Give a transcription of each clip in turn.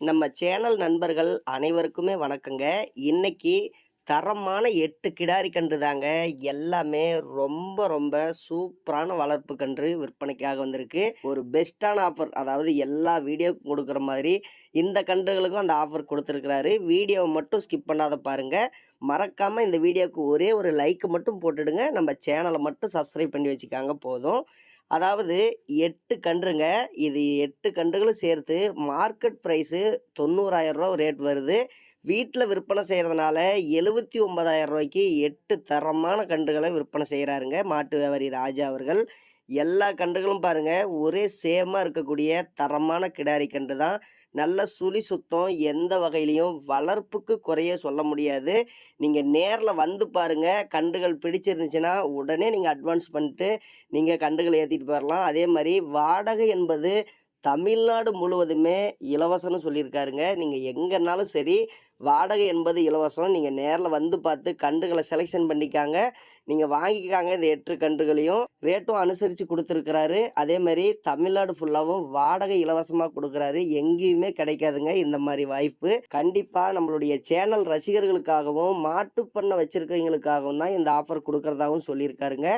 நம்ம சேனல் நண்பர்கள் அனைவருக்குமே வணக்கங்க. இன்னைக்கு தரமான எட்டு கிடாரி கன்று தாங்க. எல்லாமே ரொம்ப ரொம்ப சூப்பரான வளர்ப்பு கன்று விற்பனைக்காக வந்திருக்கு. ஒரு பெஸ்ட்டான ஆஃபர் அதாவது எல்லா வீடியோக்கும் கொடுக்குற மாதிரி இந்த கன்றுகளுக்கும் அந்த ஆஃபர் கொடுத்துருக்கிறாரு. வீடியோவை மட்டும் ஸ்கிப் பண்ணாத பாருங்கள் மறக்காமல் இந்த வீடியோவுக்கு ஒரே ஒரு லைக் மட்டும் போட்டுடுங்க. நம்ம சேனலை மட்டும் சப்ஸ்கிரைப் பண்ணி வச்சுக்காங்க போதும். அதாவது எட்டு கன்றுங்க. இது எட்டு கன்றுகளும் சேர்த்து மார்க்கெட் ப்ரைஸு தொண்ணூறாயிரம் ரூபா ரேட் வருது. வீட்டில் விற்பனை செய்கிறதுனால எழுபத்தி ஒன்பதாயிரம் ரூபாய்க்கு எட்டு தரமான கன்றுகளை விற்பனை செய்கிறாருங்க மாட்டு வியாபாரி ராஜா அவர்கள். எல்லா கன்றுகளும் பாருங்கள் ஒரே சேமாக இருக்கக்கூடிய தரமான கிடாரி கன்று தான். நல்ல சுழி சுத்தம் எந்த வகையிலையும் வளர்ப்புக்கு குறைய சொல்ல முடியாது. நீங்கள் நேரில் வந்து பாருங்கள் கன்றுகள் பிடிச்சிருந்துச்சுன்னா உடனே நீங்கள் அட்வான்ஸ் பண்ணிட்டு நீங்கள் கன்றுகளை ஏற்றிட்டு போயிடலாம் அதே மாதிரி வாடகை என்பது தமிழ்நாடு முழுவதுமே இலவசம்னு சொல்லியிருக்காருங்க. நீங்கள் எங்கேனாலும் சரி வாடகை என்பது இலவசம். நீங்கள் நேரில் வந்து பார்த்து கன்றுகளை செலெக்ஷன் பண்ணிக்காங்க. நீங்கள் வாங்கிக்காங்க இந்த எட்டு கன்றுகளையும். ரேட்டும் அனுசரித்து கொடுத்துருக்கிறாரு. அதே மாதிரி தமிழ்நாடு ஃபுல்லாகவும் வாடகை இலவசமாக கொடுக்குறாரு. எங்கேயுமே கிடைக்காதுங்க இந்த மாதிரி வாய்ப்பு. கண்டிப்பாக நம்மளுடைய சேனல் ரசிகர்களுக்காகவும் மாட்டுப்பண்ணை வச்சுருக்கவங்களுக்காகவும் தான் இந்த ஆஃபர் கொடுக்குறதாகவும் சொல்லியிருக்காருங்க.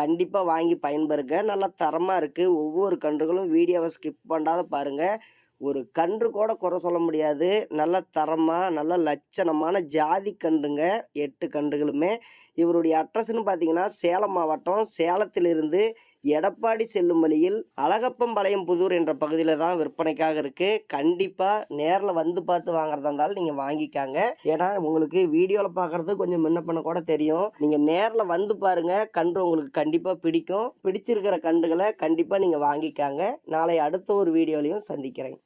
கண்டிப்பாக வாங்கி பயன்பெறுங்க. நல்லா தரமாக இருக்குது ஒவ்வொரு கன்றுகளும் வீடியோவை ஸ்கிப் பண்ணாத பாருங்கள் ஒரு கன்று கூட குறை சொல்ல முடியாது. நல்ல தரமாக நல்ல லட்சணமான ஜாதி கன்றுங்க. எட்டு கன்றுகளுமே. இவருடைய அட்ரஸ்ன்னு பார்த்தீங்கன்னா சேலம் மாவட்டம். சேலத்திலிருந்து எடப்பாடி செல்லும் வழியில் அழகப்பம்பாளையம் புதூர் என்ற பகுதியில் தான் விற்பனைக்காக இருக்குது கண்டிப்பாக நேரில் வந்து பார்த்து வாங்குறதா இருந்தாலும் நீங்கள் வாங்கிக்காங்க. ஏன்னா உங்களுக்கு வீடியோவில் பார்க்குறது கொஞ்சம் முன்ன கூட தெரியும். நீங்கள் நேரில் வந்து பாருங்கள் கன்று உங்களுக்கு கண்டிப்பாக பிடிக்கும். பிடிச்சிருக்கிற கன்றுகளை கண்டிப்பாக நீங்கள் வாங்கிக்காங்க. நாளை அடுத்த ஒரு வீடியோலையும் சந்திக்கிறேன்.